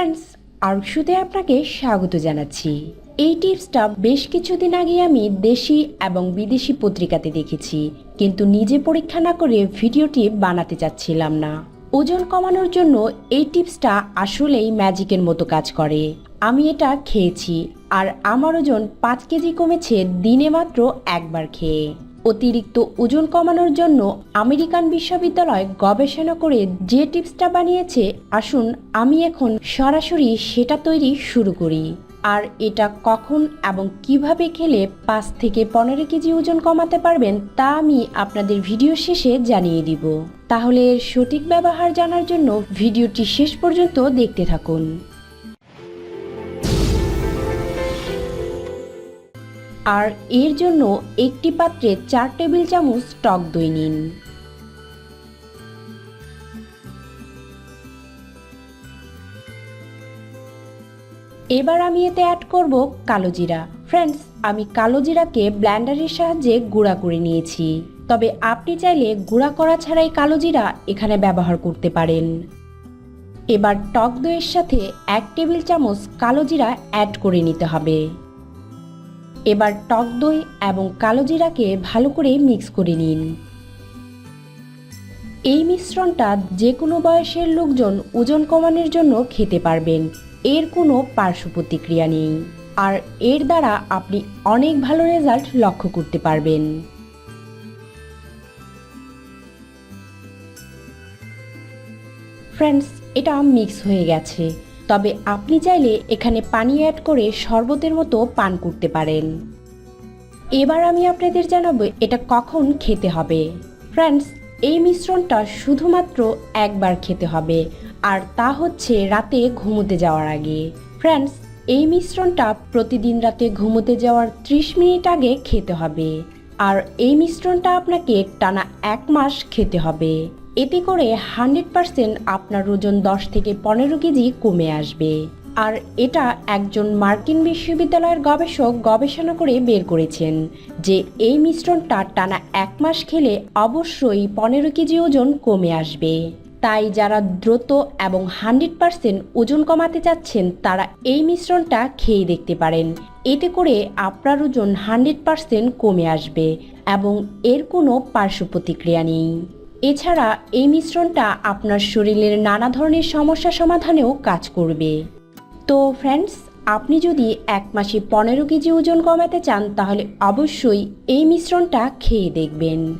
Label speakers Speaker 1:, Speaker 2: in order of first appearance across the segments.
Speaker 1: Friends আরশুতে আপনাকে স্বাগত জানাচ্ছি। এই টিপসটা বেশ কিছুদিন আগে আমি দেশি এবং বিদেশি পত্রিকাতে দেখেছি, কিন্তু নিজে পরীক্ষা না করে ভিডিওটি বানাতে চাচ্ছিলাম না। ওজন কমানোর জন্য এই টিপসটা আসলেই ম্যাজিকের মতো কাজ করে। আমি এটা খেয়েছি, আর আমার ওজন পাঁচ কেজি কমেছে দিনে মাত্র একবার খেয়ে। অতিরিক্ত ওজন কমানোর জন্য আমেরিকান বিশ্ববিদ্যালয় গবেষণা করে যে টিপসটা বানিয়েছে, আসুন আমি এখন সরাসরি সেটা তৈরি শুরু করি। আর এটা কখন এবং কীভাবে খেলে পাঁচ থেকে পনেরো কেজি ওজন কমাতে পারবেন, তা আমি আপনাদের ভিডিও শেষে জানিয়ে দিব। তাহলে এর সঠিক ব্যবহার জানার জন্য ভিডিওটি শেষ পর্যন্ত দেখতে থাকুন। আর এর জন্য একটি পাত্রে চার টেবিল চামচ টক দই নিন। এবার আমি এতে অ্যাড করব কালো জিরা। ফ্রেন্ডস আমি কালো জিরাকে ব্ল্যান্ডারের সাহায্যে গুঁড়া করে নিয়েছি। তবে আপনি চাইলে গুঁড়া করা ছাড়াই কালো জিরা এখানে ব্যবহার করতে পারেন। এবার টক দইয়ের সাথে এক টেবিল চামচ কালো জিরা অ্যাড করে নিতে হবে। এবার টক দই এবং কালো জিরাকে ভালো করে মিক্স করে নিন। এই মিশ্রণটা যে কোনো বয়সের লোকজন ওজন কমানোর জন্য খেতে পারবেন। এর কোনো পার্শ্ব প্রতিক্রিয়া নেই। আর এর দ্বারা আপনি অনেক ভালো রেজাল্ট লক্ষ্য করতে পারবেন। ফ্রেন্ডস, এটা মিক্স হয়ে গেছে। তবে আপনি চাইলে এখানে পানি অ্যাড করে শরবতের মতো পান করতে পারেন। এবার আমি আপনাদের জানাব এটা কখন খেতে হবে। ফ্রেন্ডস এই মিশ্রণটা শুধুমাত্র একবার খেতে হবে, আর তা হচ্ছে রাতে ঘুমোতে যাওয়ার আগে। ফ্রেন্ডস এই মিশ্রণটা প্রতিদিন রাতে ঘুমোতে যাওয়ার 30 মিনিট আগে খেতে হবে, আর এই মিশ্রণটা আপনাকে টানা এক মাস খেতে হবে। এতে করে হান্ড্রেড পারসেন্ট আপনার ওজন দশ থেকে পনেরো কেজি কমে আসবে। আর এটা একজন মার্কিন বিশ্ববিদ্যালয়ের গবেষক গবেষণা করে বের করেছেন যে এই মিশ্রণটা টানা এক মাস খেলে অবশ্যই পনেরো কেজি ওজন কমে আসবে। তাই যারা দ্রুত এবং হান্ড্রেড পারসেন্ট ওজন কমাতে চাচ্ছেন, তারা এই মিশ্রণটা খেয়ে দেখতে পারেন। এতে করে আপনার ওজন হান্ড্রেড পারসেন্ট কমে আসবে এবং এর কোনো পার্শ্ব প্রতিক্রিয়া নেই। এছাড়া এই মিশ্রণটা আপনার শরীরের নানা ধরনের সমস্যা সমাধানেও কাজ করবে। তো ফ্রেন্ডস আপনি যদি এক মাসে পনেরো কেজি ওজন কমাতে চান, তাহলে অবশ্যই এই মিশ্রণটা খেয়ে দেখবেন।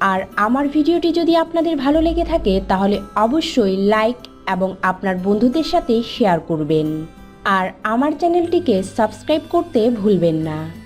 Speaker 1: আর আমার ভিডিওটি যদি আপনাদের ভালো লেগে থাকে, তাহলে অবশ্যই লাইক এবং আপনার বন্ধুদের সাথে শেয়ার করবেন। আর আমার চ্যানেলটিকে সাবস্ক্রাইব করতে ভুলবেন না।